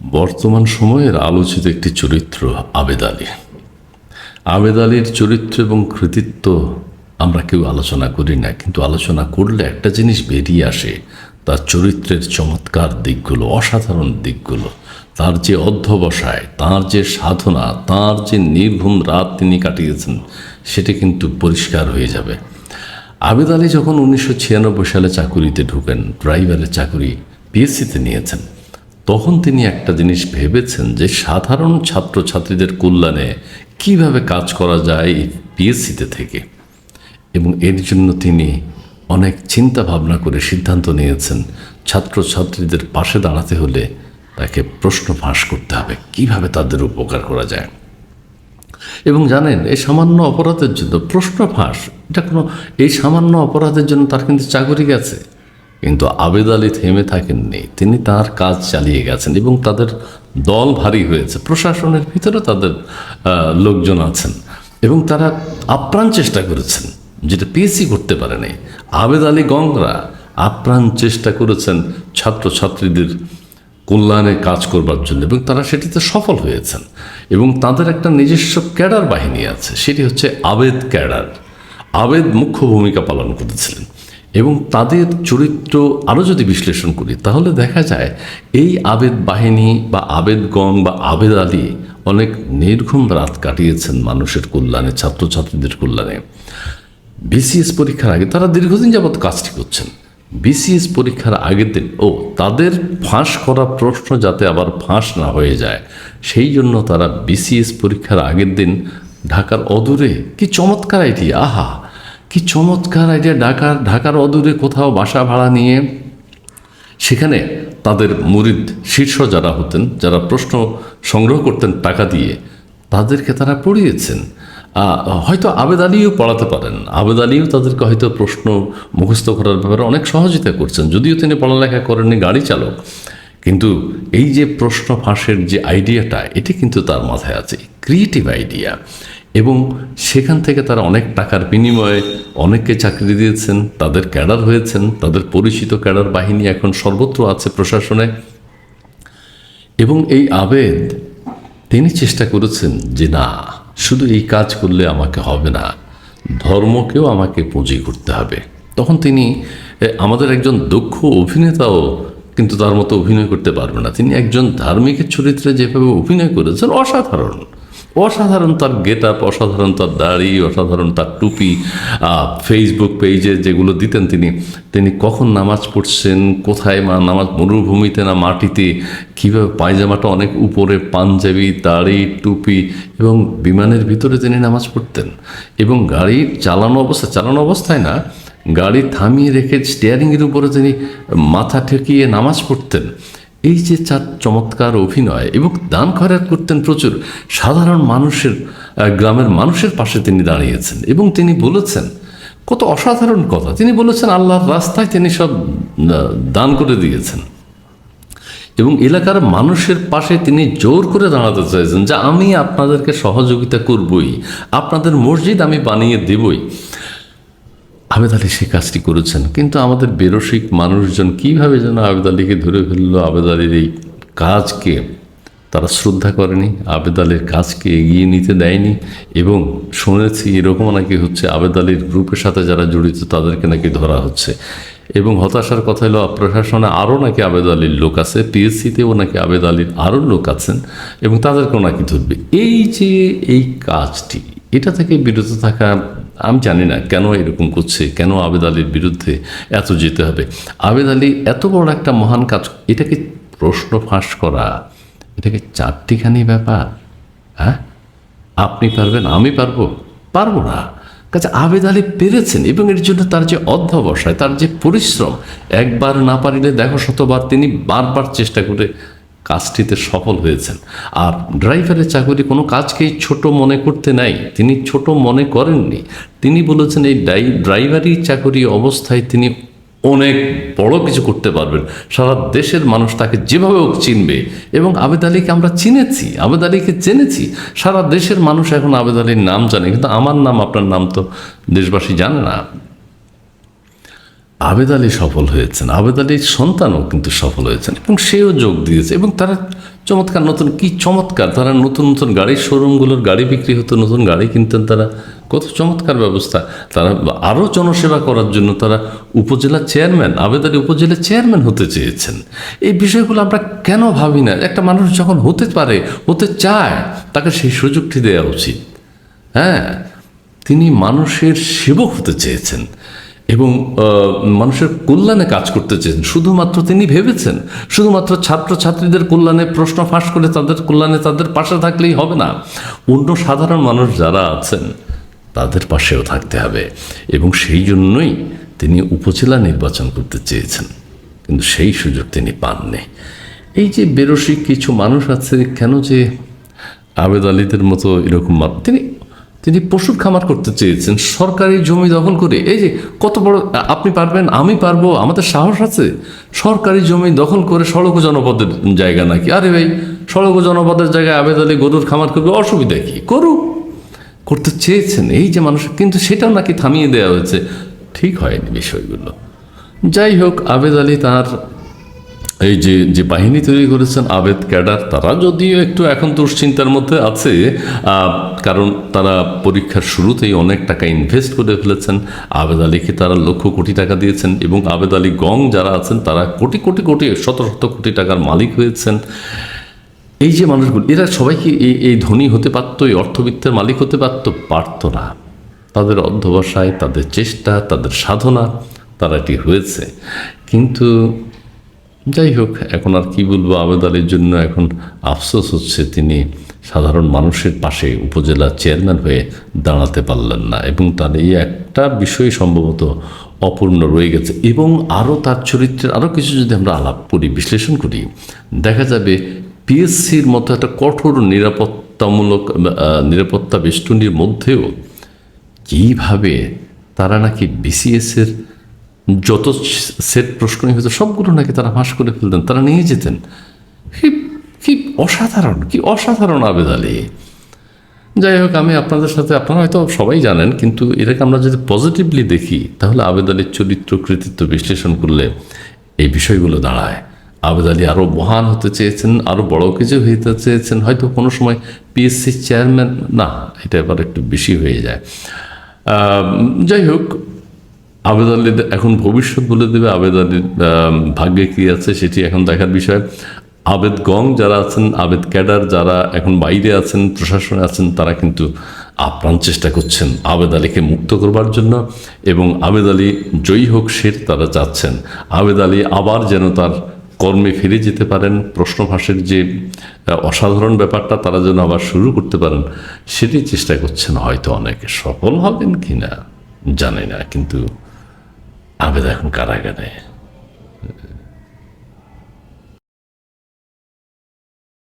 বর্তমান সময়ের আলোচিত একটি চরিত্র, আবেদ আলী। আবেদ আলীর চরিত্র এবং কৃতিত্ব আমরা কেউ আলোচনা করি না, কিন্তু আলোচনা করলে একটা জিনিস বেরিয়ে আসে, তার চরিত্রের চমৎকার দিকগুলো, অসাধারণ দিকগুলো। তার যে অধ্যবসায়, তার যে সাধনা, তার যে নির্ভুম রাত তিনি কাটিয়েছেন, সেটি কিন্তু পরিষ্কার হয়ে যাবে। আবেদ আলী যখন উনিশশো ছিয়ানব্বই সালে চাকুরিতে ঢুকেন, ড্রাইভারের চাকুরি, পিএসসিতে নিয়েছেন তখন তিনি একটা জিনিস ভেবেছেন যে সাধারণ ছাত্রছাত্রীদের কল্যাণে কীভাবে কাজ করা যায় পিএসসিতে থেকে। এবং এর জন্য তিনি অনেক চিন্তা ভাবনা করে সিদ্ধান্ত নিয়েছেন ছাত্রছাত্রীদের পাশে দাঁড়াতে হলে তাকে প্রশ্ন ফাঁস করতে হবে, কীভাবে তাদের উপকার করা যায়। এবং জানেন, এই সামান্য অপরাধের জন্য প্রশ্ন ফাঁস, এটা কোনো, এই সামান্য অপরাধের জন্য তার কিন্তু চাকরি গেছে। কিন্তু আবেদ আলী থেমে থাকেননি। তিনি তার কাজ চালিয়ে গেছেন এবং তাদের দল ভারী হয়েছে। প্রশাসনের ভিতরে তাদের লোকজন আছেন এবং তারা আপ্রাণ চেষ্টা করেছেন, যেটা পিএসসি করতে পারেনি। আবেদ আলী গঙ্গরা আপ্রাণ চেষ্টা করেছেন ছাত্রছাত্রীদের কল্যাণে কাজ করবার জন্য এবং তারা সেটিতে সফল হয়েছেন এবং তাদের একটা নিজস্ব ক্যাডার বাহিনী আছে, সেটি হচ্ছে আবেদ ক্যাডার। আবেদ মুখ্য ভূমিকা পালন করেছিলেন। এবং তাদের চরিত্র আরও যদি বিশ্লেষণ করি, তাহলে দেখা যায় এই আবেদ বাহিনী বা আবেদগণ বা আবেদ আলী অনেক নির্ঘুম রাত কাটিয়েছেন মানুষের কল্যাণে, ছাত্রছাত্রীদের কল্যাণে। বিসিএস পরীক্ষার আগে তারা দীর্ঘদিন যাবৎ কাজটি করছেন। বিসিএস পরীক্ষার আগের দিন, ও তাদের ফাঁস করা প্রশ্ন যাতে আবার ফাঁস না হয়ে যায়, সেই জন্য তারা বিসিএস পরীক্ষার আগের দিন ঢাকার অদূরে কি চমৎকার আইডিয়া আহা! কি চমৎকার আইডিয়া ঢাকার ঢাকার অদূরে কোথাও বাসা ভাড়া নিয়ে সেখানে তাদের মুরিদ শীর্ষ যারা হতেন, যারা প্রশ্ন সংগ্রহ করতেন টাকা দিয়ে, তাদেরকে তারা পড়িয়েছেন। হয়তো আবেদ আলীও পড়াতে পারেন। আবেদ আলীও তাদেরকে হয়তো প্রশ্ন মুখস্থ করার ব্যাপারে অনেক সহযোগিতা করছেন। যদিও তিনি পড়ালেখা করেননি, গাড়ি চালক। কিন্তু এই যে প্রশ্ন ফাঁসের যে আইডিয়াটা এটি কিন্তু তার মাথায় আছে। ক্রিয়েটিভ আইডিয়া এবং সেখান থেকে তারা অনেক টাকার বিনিময়ে অনেককে চাকরি দিয়েছেন, তাদের ক্যাডার হয়েছেন, তাদের পরিচিত ক্যাডার বাহিনী এখন সর্বত্র আছে প্রশাসনে। এবং এই আবেদ, তিনি চেষ্টা করেছেন যে না, শুধু এই কাজ করলে আমাকে হবে না, ধর্মকেও আমাকে পুঁজি করতে হবে। তখন তিনি আমাদের একজন দক্ষ অভিনেতাও কিন্তু তার মতো অভিনয় করতে পারবে না। তিনি একজন ধার্মিকের চরিত্রে যেভাবে অভিনয় করেছেন, অসাধারণ। অসাধারণ তার গেট আপ অসাধারণ তার দাড়ি, অসাধারণ তার টুপি ফেসবুক পেজে যেগুলো দিতেন তিনি তিনি কখন নামাজ পড়ছেন, কোথায় মা নামাজ মরুভূমিতে না মাটিতে, কীভাবে পায়জামাটা অনেক উপরে, পাঞ্জাবি, দাড়ি, টুপি এবং বিমানের ভিতরে তিনি নামাজ পড়তেন এবং গাড়ি চালানো অবস্থা, চালানো অবস্থায় না, গাড়ি থামিয়ে রেখে স্টিয়ারিংয়ের উপরে তিনি মাথা ঠেকিয়ে নামাজ পড়তেন। এই যে চার চমৎকার অভিনয় এবং দান খয়রাত করতেন প্রচুর সাধারণ মানুষের গ্রামের মানুষের পাশে তিনি দাঁড়িয়েছেন এবং তিনি বলেছেন, কত অসাধারণ কথা। তিনি বলেছেন, আল্লাহর রাস্তায় তিনি সব দান করে দিয়েছেন। এবং এলাকার মানুষের পাশে তিনি জোর করে দাঁড়াতে চাইছেন যে, আমি আপনাদেরকে সহযোগিতা করবই, আপনাদের মসজিদ আমি বানিয়ে দেবই। আবেদ আলী সেই কাজটি করেছেন, কিন্তু আমাদের বেরসিক মানুষজন কীভাবে যেন আবেদ আলীকে ধরে ফেলল? আবেদ আলীর এই কাজকে তারা শ্রদ্ধা করেনি, আবেদ আলীর কাজকে এগিয়ে নিতে দেয়নি, এবং শুনেছি এরকম নাকি হচ্ছে আবেদ আলীর গ্রুপের সাথে যারা জড়িত তাদেরকে নাকি ধরা হচ্ছে। এবং হতাশার কথা হলো, প্রশাসনে আরও নাকি আবেদ আলীর লোক আছে, পিএসসিতেও নাকি আবেদ আলীর আরও লোক আছেন, এবং তাদেরকেও নাকি ধরবে। এই যে এই কাজটি, এটা থেকে বিরত থাকা আমি জানি না কেন এরকম করছে, কেন আবেদ আলীর বিরুদ্ধে এত যেতে হবে। আবেদ আলী এত বড় একটা মহান কাজ এটাকে প্রশ্ন ফাঁস করা? এটাকে চারটিখানি ব্যাপার? হ্যাঁ? আপনি পারবেন, আমি পারব? পারব না। কাজে আবেদ আলী পেরেছেন, এবং এর জন্য তার যে অধ্যবসায়, তার যে পরিশ্রম, একবার না পারিলে দেখো শতবার তিনি বারবার চেষ্টা করে কাজটিতে সফল হয়েছেন। আর ড্রাইভারের চাকরি কোনো কাজকেই ছোট মনে করতে নাই। তিনি ছোট মনে করেননি। তিনি বলেছেন, এই ড্রাইভারি চাকরি অবস্থায় তিনি অনেক বড় কিছু করতে পারবেন। সারা দেশের মানুষ তাকে যেভাবে হোক চিনবে। এবং আবেদ আলীকে আমরা চিনেছি, আবেদ আলীকে জেনেছি। সারা দেশের মানুষ এখন আবেদ আলীর নাম জানে। কিন্তু আমার নাম, আপনার নাম তো দেশবাসী জানে না। আবেদ আলী সফল হয়েছেন। আবেদ আলীর সন্তানও কিন্তু সফল হয়েছেন এবং সেও যোগ দিয়েছে এবং তারা চমৎকার নতুন, কি চমৎকার, তারা নতুন নতুন গাড়ির শোরুমগুলোর গাড়ি বিক্রি হতো, নতুন গাড়ি কিনতেন তারা। কত চমৎকার ব্যবস্থা। তারা আরও জনসেবা করার জন্য তারা উপজেলা চেয়ারম্যান, আবেদ আলী উপজেলা চেয়ারম্যান হতে চেয়েছেন। এই বিষয়গুলো আমরা কেন ভাবি না? একটা মানুষ যখন হতে পারে, হতে চায়, তাকে সেই সুযোগটি দেওয়া উচিত। হ্যাঁ তিনি মানুষের সেবক হতে চেয়েছেন। এবং মানুষের কল্যাণে কাজ করতে চেয়েছেন শুধুমাত্র তিনি ভেবেছেন। শুধুমাত্র ছাত্রছাত্রীদের কল্যাণে প্রশ্ন ফাঁস করে তাদের কল্যাণে তাদের পাশে থাকলেই হবে না। অন্য সাধারণ মানুষ যারা আছেন, তাদের পাশেও থাকতে হবে। এবং সেই জন্যই তিনি উপজেলা নির্বাচন করতে চেয়েছেন। কিন্তু সেই সুযোগ তিনি পাননি। এই যে বেরসিক কিছু মানুষ আছে, কেন যে আবেদ আলীদের মতো এরকম তিনি তিনি পশুর খামার করতে চেয়েছেন, সরকারি জমি দখল করে। এই যে কত বড়, আপনি পারবেন, আমি পারব, আমাদের সাহস আছে। সরকারি জমি দখল করে সড়ক জনপদের জায়গা নাকি? আরে ভাই, সড়ক জনপদের জায়গায় আবেদ আলী গরুর খামার করবে, অসুবিধা কি? করুক। করতে চেয়েছেন এই যে মানুষ, কিন্তু সেটাও নাকি থামিয়ে দেওয়া হয়েছে। ঠিক হয়নি বিষয়গুলো। যাই হোক, আবেদ আলী তার এই যে যে বাহিনী তৈরি করেছেন আবেদ ক্যাডার, তারা যদিও একটু এখন দুশ্চিন্তার মধ্যে আছে কারণ তারা পরীক্ষার শুরুতেই অনেক টাকা ইনভেস্ট করে ফেলেছেন। আবেদ আলীকে তারা লক্ষ কোটি টাকা দিয়েছেন এবং আবেদ আলী গং যারা আছেন, তারা কোটি কোটি কোটি, শত শত কোটি টাকার মালিক হয়েছেন। এই যে মানুষগুলো, এরা সবাই কি এই এই ধনী হতে পারতো, এই অর্থবিত্তের মালিক হতে পারতো? পারতো না। তাদের অধ্যবসায়, তাদের চেষ্টা, তাদের সাধনা, তারা এটি হয়েছে। কিন্তু যাই হোক, এখন আর কি বলব, আবেদ আলীর জন্য এখন আফসোস হচ্ছে তিনি সাধারণ মানুষের পাশে উপজেলা চেয়ারম্যান হয়ে দাঁড়াতে পারলেন না এবং তার এই একটা বিষয় সম্ভবত অপূর্ণ রয়ে গেছে এবং আরও তার চরিত্রের আরও কিছু যদি আমরা আলাপ করি, বিশ্লেষণ করি, দেখা যাবে পিএসসির মতো একটা কঠোর নিরাপত্তামূলক নিরাপত্তা বেষ্টনীর মধ্যেও কীভাবে তারা নাকি বিসিএসের যত সেট প্রশ্নই হতো সবগুলো নাকি তারা ফাঁস করে ফেলতেন, তারা নিয়ে যেতেন। কি অসাধারণ কি অসাধারণ আবেদ আলী। যাই হোক, আমি আপনাদের সাথে, আপনারা হয়তো সবাই জানেন, কিন্তু এটাকে আমরা যদি পজিটিভলি দেখি, তাহলে আবেদ আলীর চরিত্র কৃতিত্ব বিশ্লেষণ করলে এই বিষয়গুলো দাঁড়ায়। আবেদ আলী আরও মহান হতে চেয়েছেন আরও বড় কিছু হইতে চেয়েছেন, হয়তো কোনো সময় পিএসসি চেয়ারম্যান না, এটা এবার একটু বেশি হয়ে যায়। যাই হোক আবেদ এখন ভবিষ্যৎ বলে দেবে আবেদ আলীর আহ, ভাগ্যে কী আছে সেটি এখন দেখার বিষয়। আবেদ গং যারা আছেন আবেদ ক্যাডার যারা এখন বাইরে আছেন প্রশাসনে আছেন তারা কিন্তু আপ্রাণ চেষ্টা করছেন আবেদ আলীকে মুক্ত করবার জন্য এবং আবেদ আলী জয়ী হোক সে তারা চাচ্ছেন আবেদ আলী আবার যেন তার কর্মে ফিরে যেতে পারেন প্রশ্ন ফাঁসের যে অসাধারণ ব্যাপারটা তারা যেন আবার শুরু করতে পারেন সেটি চেষ্টা করছেন হয়তো অনেকে। সফল হবেন কি না জানি না কিন্তু আবেদ এখন কারাগারে